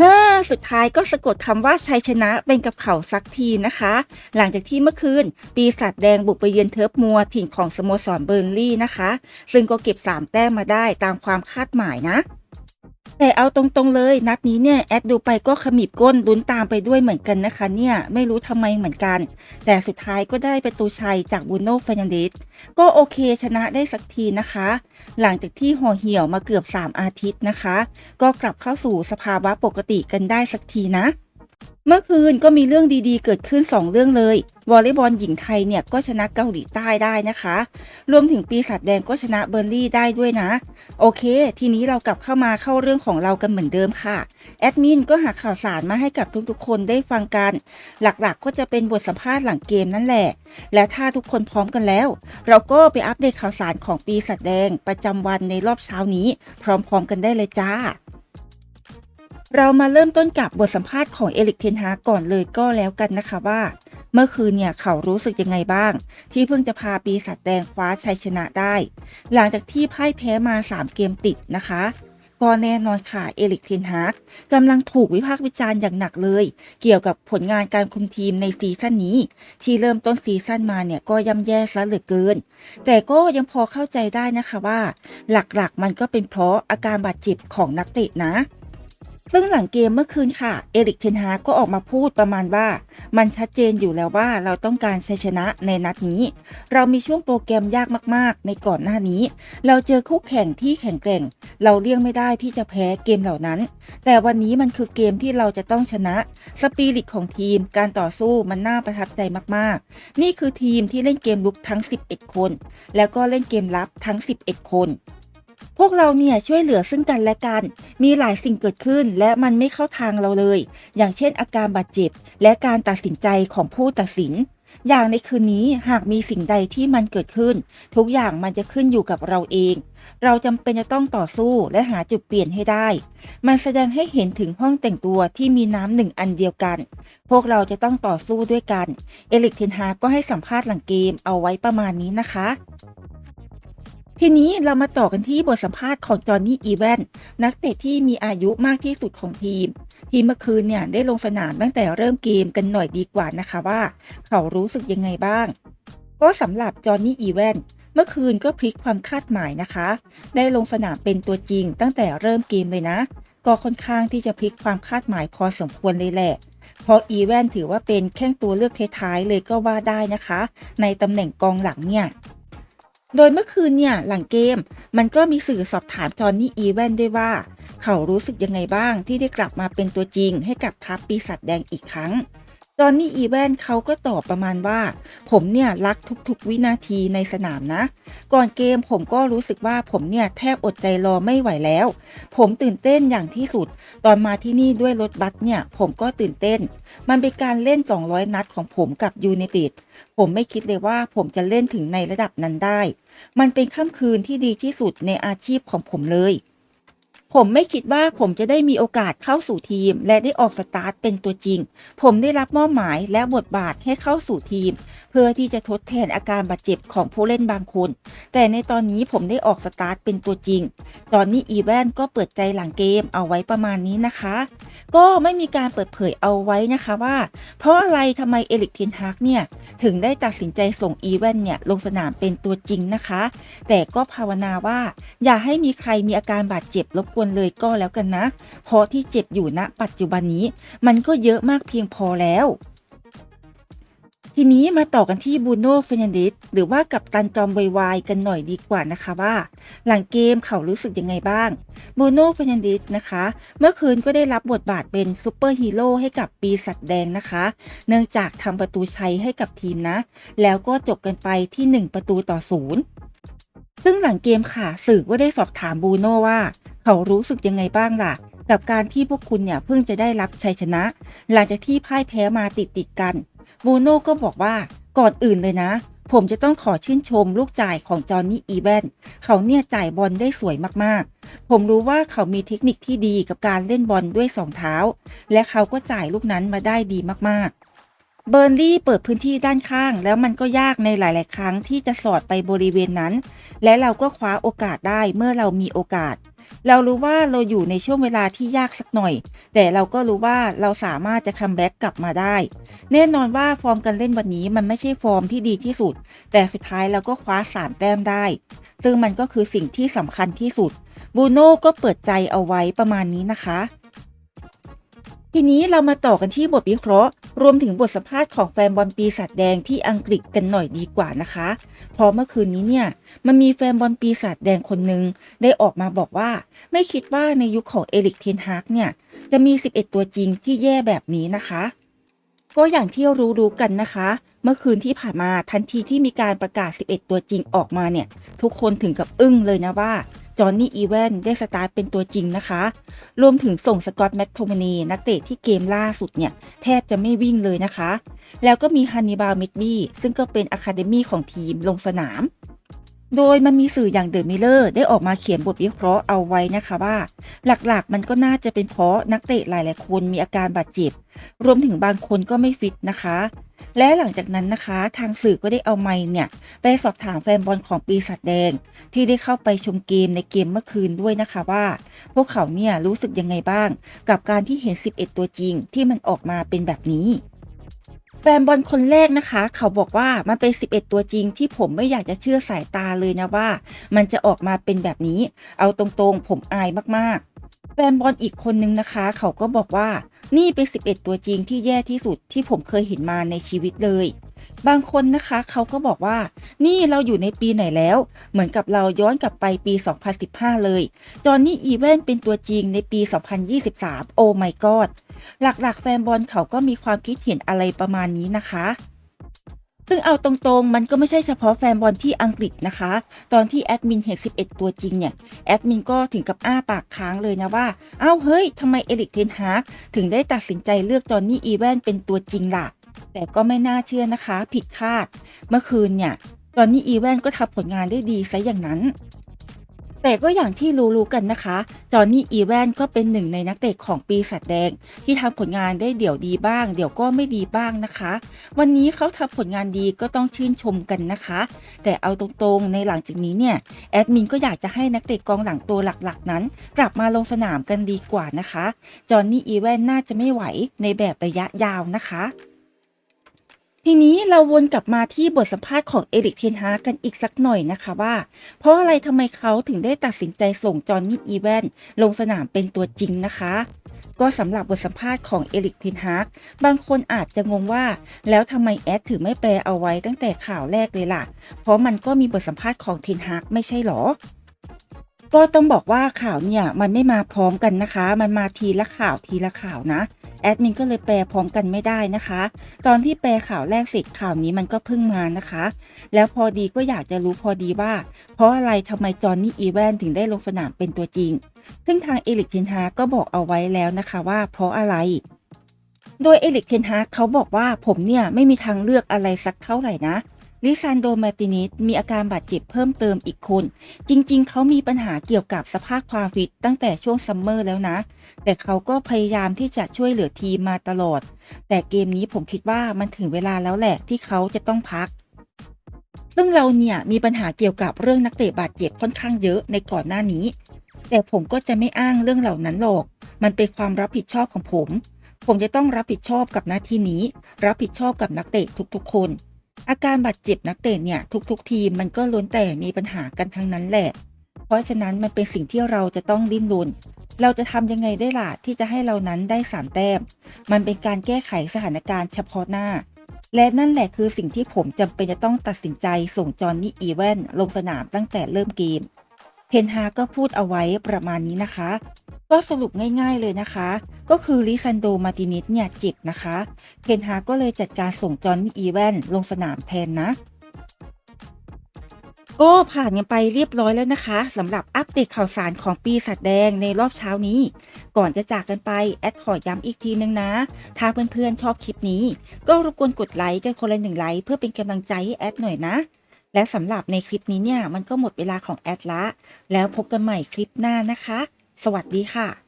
ฮ้สุดท้ายก็สะกดคำว่าชัยชนะเป็นกับเขาสักทีนะคะ หลังจากที่เมื่อคืน ปีศาจแดงบุกไปเยือนเทิร์ฟมัวถิ่นของสโมสรเบอร์ลี่นะคะ ซึ่งก็เก็บ 3 แต้มมาได้ตามความคาดหมายนะ แต่เอาตรงๆเลยนัดนี้เนี่ยแอดดูไปก็ขมิบก้นลุ้นตามไปด้วยเหมือนกันนะคะเนี่ยไม่รู้ทำไมเหมือนกัน แต่สุดท้ายก็ได้ประตูชัยจากบูโน่เฟรนันเดสก็โอเคชนะได้สักทีนะคะ หลังจากที่ห่อเหี่ยวมาเกือบ 3 อาทิตย์นะคะ ก็กลับเข้าสู่สภาวะปกติกันได้สักทีนะ เมื่อคืนก็มีเรื่องดีๆ เกิดขึ้น 2 เรื่องเลยวอลเลย์บอลหญิงไทยเนี่ยก็ชนะเกาหลีใต้ได้นะคะ รวมถึงปีศาจแดงก็ชนะเบอร์ลี่ได้ด้วยนะ โอเค ทีนี้เรากลับเข้ามาเข้าเรื่องของเรากันเหมือนเดิมค่ะ แอดมินก็หาข่าวสารมาให้กับทุกๆ คนได้ฟังกัน หลักๆ ก็จะเป็นบทสัมภาษณ์หลังเกมนั่นแหละ และถ้าทุกคนพร้อมกันแล้ว เราก็ไปอัปเดตข่าวสารของปีศาจแดงประจำวันในรอบเช้านี้ พร้อมๆกันได้เลยจ้า เรามาเริ่มต้นกับบทสัมภาษณ์ของเอลิกเทนฮาก่อนเลยก็แล้วกันนะคะว่า เมื่อคืนเนี่ยเขารู้สึกยังไงบ้าง ที่เพิ่งจะพาปีศาจแดงคว้าชัยชนะได้ หลังจากที่พ่ายแพ้มา 3 เกมติดนะคะก็แน่นอนค่ะเอลิกเทนฮากกำลังถูกวิพากษ์วิจารณ์อย่างหนักเลย เกี่ยวกับผลงานการคุมทีมในซีซั่นนี้ ที่เริ่มต้นซีซั่นมาเนี่ยก็ย่ำแย่ซะเหลือเกิน แต่ก็ยังพอเข้าใจได้นะคะว่า หลักๆมันก็เป็นเพราะอาการบาดเจ็บของนักเตะนะ ซึ่งหลังเกมเมื่อคืนค่ะ เอริกเทนฮาก็ออกมาพูดประมาณว่า มันชัดเจนอยู่แล้วว่าเราต้องการชัยชนะในนัดนี้ เรามีช่วงโปรแกรมยากมากๆ ในก่อนหน้านี้ เราเจอคู่แข่งที่แข็งแกร่ง เราเลี่ยงไม่ได้ที่จะแพ้เกมเหล่านั้น แต่วันนี้มันคือเกมที่เราจะต้องชนะ สปิริตของทีม การต่อสู้มันน่าประทับใจมากๆ นี่คือทีมที่เล่นเกมลุกทั้ง 11 คน แล้วก็เล่นเกมรับทั้ง 11 คน พวกเราเนี่ยช่วยเหลือซึ่งกันและกัน มีหลายสิ่งเกิดขึ้นและมันไม่เข้าทางเราเลย อย่างเช่น อาการบาดเจ็บ และการตัดสินใจของผู้ตัดสิน อย่างในคืนนี้หากมีสิ่งใดที่มันเกิดขึ้น ทุกอย่างมันจะขึ้นอยู่กับเราเอง เราจำเป็นจะต้องต่อสู้และหาจุดเปลี่ยนให้ได้ มันแสดงให้เห็นถึงห้องแต่งตัวที่มีน้ำหนึ่งอันเดียวกัน พวกเราจะต้องต่อสู้ด้วยกัน เอลิกเทนฮากก็ให้สัมภาษณ์หลังเกมเอาไว้ประมาณนี้นะคะ ทีนี้เรามาต่อกันที่บทสัมภาษณ์ของจอห์นนี่อีแวนนักเตะที่มีอายุมากที่สุดของทีม ทีมเมื่อคืนเนี่ยได้ลงสนามตั้งแต่เริ่มเกมกันหน่อยดีกว่านะคะว่า เขารู้สึกยังไงบ้าง ก็สำหรับจอห์นนี่อีแวนเมื่อคืนก็พลิกความคาดหมายนะคะ ได้ลงสนามเป็นตัวจริงตั้งแต่เริ่มเกมเลยนะ ก็ค่อนข้างที่จะพลิกความคาดหมายพอสมควรเลยแหละเพราะอีแวนถือว่าเป็นแข้งตัวเลือกท้ายๆเลยก็ว่าได้นะคะ ในตำแหน่งกองหลังเนี่ย โดยเมื่อคืนเนี่ยหลังเกมมันก็มีสื่อสอบถามจอห์นนี่อีแวนด้วยว่า เขารู้สึกยังไงบ้างที่ได้กลับมาเป็นตัวจริงให้กับทัพปีศาจแดงอีกครั้ง อนนี่อีแวนเขาก็ตอบประมาณว่า ผมเนี่ยรักทุกๆวินาทีในสนามนะ ก่อนเกมผมก็รู้สึกว่าผมเนี่ยแทบอดใจรอไม่ไหวแล้ว ผมตื่นเต้นอย่างที่สุด ตอนมาที่นี่ด้วยรถบัสเนี่ย ผมก็ตื่นเต้น มันเป็นการเล่น 200 นัดของผมกับยู i นต็ดผมไม่คิดเลยว่าผมจะเล่นถึงในระดับนั้นได้ มันเป็นค่ำคืนที่ดีที่สุดในอาชีพของผมเลย ผมไม่คิดว่าผมจะได้มีโอกาสเข้าสู่ทีม และได้ออกสตาร์ทเป็นตัวจริง ผมได้รับมอบหมายและบทบาทให้เข้าสู่ทีม เพื่อที่จะทดแทนอาการบาดเจ็บของผู้เล่นบางคน แต่ในตอนนี้ผมได้ออกสตาร์ทเป็นตัวจริง ตอนนี้อีแวนก็เปิดใจหลังเกมเอาไว้ประมาณนี้นะคะ ก็ไม่มีการเปิดเผยเอาไว้นะคะว่า เพราะอะไรทำไมเอลิกเทนฮากเนี่ย ถึงได้ตัดสินใจส่งอีแวนเนี่ยลงสนามเป็นตัวจริงนะคะ แต่ก็ภาวนาว่า อย่าให้มีใครมีอาการบาดเจ็บรบกวนเลยก็แล้วกันนะ เพราะที่เจ็บอยู่ณปัจจุบันนี้ มันก็เยอะมากเพียงพอแล้ว ทีนี้มาต่อกันที่บูโน่เฟรนันเดสหรือว่ากับตันจอมไวายกันหน่อยดีกว่านะคะว่า หลังเกมเขารู้สึกยังไงบ้างบูโน่เฟรนันเดสนะคะ เมื่อคืนก็ได้รับบทบาทเป็นซูเปอร์ฮีโร่ให้กับปีศาจแดงนะคะ เนื่องจากทำประตูชัยให้กับทีมนะ แล้วก็จบกันไปที่ 1 ประตูต่อศูนย์ซึ่งหลังเกมค่ะสื่อก็ได้สอบถามบูโน่ว่า เขารู้สึกยังไงบ้างล่ะ กับการที่พวกคุณเนี่ยเพิ่งจะได้รับชัยชนะ หลังจากที่พ่ายแพ้มาติดติดกัน บูโน่ก็บอกว่าก่อนอื่นเลยนะ ผมจะต้องขอชื่นชมลูกจ่ายของจอห์นนี่อีแวนเขาเนี่ยจ่ายบอลได้สวยมากๆ ผมรู้ว่าเขามีเทคนิคที่ดีกับการเล่นบอลด้วยสองเท้า และเขาก็จ่ายลูกนั้นมาได้ดีมากๆเบอร์นลี่เปิดพื้นที่ด้านข้าง แล้วมันก็ยากในหลาย ๆ ครั้งที่จะสอดไปบริเวณนั้น และเราก็คว้าโอกาสได้เมื่อเรามีโอกาส เรารู้ว่าเราอยู่ในช่วงเวลาที่ยากสักหน่อย แต่เราก็รู้ว่าเราสามารถจะคัมแบ็กกลับมาได้ แน่นอนว่าฟอร์มการเล่นวันนี้มันไม่ใช่ฟอร์มที่ดีที่สุด แต่สุดท้ายเราก็คว้าสามแต้มได้ ซึ่งมันก็คือสิ่งที่สำคัญที่สุดบูโน่ก็เปิดใจเอาไว้ประมาณนี้นะคะ ทีนี้เรามาต่อกันที่บทวิเคราะห์ รวมถึงบทสัมภาษณ์ของแฟนบอลปีศาจแดงที่อังกฤษกันหน่อยดีกว่านะคะ เพราะเมื่อคืนนี้เนี่ยมันมีแฟนบอลปีศาจแดงคนหนึ่งได้ออกมาบอกว่า ไม่คิดว่าในยุคของเอริกเทนฮากเนี่ยจะมี 11 ตัวจริงที่แย่แบบนี้นะคะ ก็อย่างที่รู้ๆกันนะคะ เมื่อคืนที่ผ่านมาทันทีที่มีการประกาศ 11 ตัวจริงออกมาเนี่ยทุกคนถึงกับอึ้งเลยนะว่า จอห์นนี่อีแวนได้สตาร์ทเป็นตัวจริงนะคะ รวมถึงส่งสกอตแมคโทมนีนักเตะที่เกมล่าสุดเนี่ย แทบจะไม่วิ่งเลยนะคะ แล้วก็มีฮันนิบาลมิดบี้ซึ่งก็เป็นอะคาเดมี่ของทีมลงสนาม โดยมันมีสื่ออย่างเดอะมิลเลอร์ได้ออกมาเขียนบทวิเคราะห์เอาไว้นะคะว่า หลักๆ มันก็น่าจะเป็นเพราะนักเตะหลายๆคนมีอาการบาดเจ็บ รวมถึงบางคนก็ไม่ฟิตนะคะ และหลังจากนั้นนะคะ ทางสื่อก็ได้เอาไมค์เนี่ย ไปสอบถามแฟนบอลของปีศาจแดง ที่ได้เข้าไปชมเกมในเกมเมื่อคืนด้วยนะคะว่า พวกเขาเนี่ยรู้สึกยังไงบ้าง กับการที่เห็น 11 ตัวจริงที่มันออกมาเป็นแบบนี้ แฟนบอลคนแรกนะคะ เขาบอกว่ามันเป็น 11 ตัวจริงที่ผมไม่อยากจะเชื่อสายตาเลยนะว่า มันจะออกมาเป็นแบบนี้ เอาตรงๆ ผมอายมากๆ แฟนบอลอีกคนนึงนะคะ เขาก็บอกว่านี่เป็น 11 ตัวจริงที่แย่ที่สุดที่ผมเคยเห็นมาในชีวิตเลย บางคนนะคะเขาก็บอกว่า นี่เราอยู่ในปีไหนแล้ว เหมือนกับเราย้อนกลับไปปี 2015 เลย จอห์นนี่อีเวนเป็นตัวจริงในปี 2023 โอ้ my god หลักๆ แฟนบอลเขาก็มีความคิดเห็นอะไรประมาณนี้นะคะ ซึ่งเอาตรงๆ มันก็ไม่ใช่เฉพาะแฟนบอลที่อังกฤษนะคะ ตอนที่แอดมินเห็น 11 ตัวจริงเนี่ย แอดมินก็ถึงกับอ้าปากค้างเลยนะว่า เอ้าเฮ้ยทำไมเอริกเทนฮาร์กถึงได้ตัดสินใจเลือกจอห์นนี่อีแวนเป็นตัวจริงล่ะ แต่ก็ไม่น่าเชื่อนะคะ ผิดคาด เมื่อคืนเนี่ยจอห์นนี่อีแวนก็ทำผลงานได้ดีซะอย่างนั้น แต่ก็อย่างที่รู้ๆกันนะคะ จอห์นนี่อีแวนก็เป็นหนึ่งในนักเตะของปีศาจแดง ที่ทำผลงานได้เดี๋ยวดีบ้าง เดี๋ยวก็ไม่ดีบ้างนะคะ วันนี้เขาทำผลงานดีก็ต้องชื่นชมกันนะคะ แต่เอาตรงๆในหลังจากนี้เนี่ยแอดมินก็อยากจะให้นักเตะกองหลังตัวหลักๆนั้น กลับมาลงสนามกันดีกว่านะคะ จอห์นนี่อีแวนน่าจะไม่ไหวในแบบระยะยาวนะคะ ทีนี้เราวนกลับมาที่บทสัมภาษณ์ของเอริกเทนฮากกันอีกสักหน่อยนะคะว่า เพราะอะไรทำไมเขาถึงได้ตัดสินใจส่งจอห์นนี่อีแวนลงสนามเป็นตัวจริงนะคะ ก็สำหรับบทสัมภาษณ์ของเอริกเทนฮากบางคนอาจจะงงว่า แล้วทำไมแอดถึงไม่แปลเอาไว้ตั้งแต่ข่าวแรกเลยล่ะ เพราะมันก็มีบทสัมภาษณ์ของเทนฮากไม่ใช่หรอ ก็ต้องบอกว่าข่าวเนี่ยมันไม่มาพร้อมกันนะคะ มันมาทีละข่าวทีละข่าวนะแอดมินก็เลยแปลพร้อมกันไม่ได้นะคะ ตอนที่แปลข่าวแรกเสร็จข่าวนี้มันก็เพิ่งมานะคะ แล้วพอดีก็อยากจะรู้พอดีว่า เพราะอะไรทำไมจอห์นนี่อีแวนถึงได้ลงสนามเป็นตัวจริง ซึ่งทางเอลิกเทนฮากก็บอกเอาไว้แล้วนะคะว่าเพราะอะไรโดยเอลิกเทนฮากเขาบอกว่าผมเนี่ยไม่มีทางเลือกอะไรสักเท่าไหร่นะ ลิซานโดมาตินิสมีอาการบาดเจ็บเพิ่มเติมอีกคน จริงๆ เขามีปัญหาเกี่ยวกับสภาพความฟิตตั้งแต่ช่วงซัมเมอร์แล้วนะ แต่เขาก็พยายามที่จะช่วยเหลือทีมมาตลอด แต่เกมนี้ผมคิดว่ามันถึงเวลาแล้วแหละที่เขาจะต้องพักซึ่งเราเนี่ยมีปัญหาเกี่ยวกับเรื่องนักเตะบาดเจ็บค่อนข้างเยอะในก่อนหน้านี้ แต่ผมก็จะไม่อ้างเรื่องเหล่านั้นหรอก มันเป็นความรับผิดชอบของผม ผมจะต้องรับผิดชอบกับหน้าที่นี้ รับผิดชอบกับนักเตะทุกๆคน อาการบาดเจ็บนักเตะเนี่ยทุกๆ ทีมมันก็ล้วนแต่มีปัญหากันทั้งนั้นแหละ เพราะฉะนั้นมันเป็นสิ่งที่เราจะต้องดิ้นรนเราจะทำยังไงได้ล่ะที่จะให้เรานั้นได้สามแต้ม มันเป็นการแก้ไขสถานการณ์เฉพาะหน้า และนั่นแหละคือสิ่งที่ผมจำเป็นจะต้องตัดสินใจส่งจอห์นนี่อีเวนลงสนามตั้งแต่เริ่มเกม เทนฮาก็พูดเอาไว้ประมาณนี้นะคะ ก็สรุปง่ายๆเลยนะคะ ก็คือลิซันโดมาตินิสเนี่ยเจ็บนะคะเทนฮาก็เลยจัดการส่งจอห์นอีแวนลงสนามแทนนะก็ผ่านกันไปเรียบร้อยแล้วนะคะสำหรับอัปเดตข่าวสารของปีศาจแดงในรอบเช้านี้ ก่อนจะจากกันไปแอดขอย้ำอีกทีนึงนะ ถ้าเพื่อนๆชอบคลิปนี้ ก็รบกวนกดไลค์กันคนละหนึ่งไลค์เพื่อเป็นกำลังใจให้แอดหน่อยนะ และสำหรับในคลิปนี้เนี่ย มันก็หมดเวลาของแอดละ แล้วพบกันใหม่คลิปหน้านะคะ สวัสดีค่ะ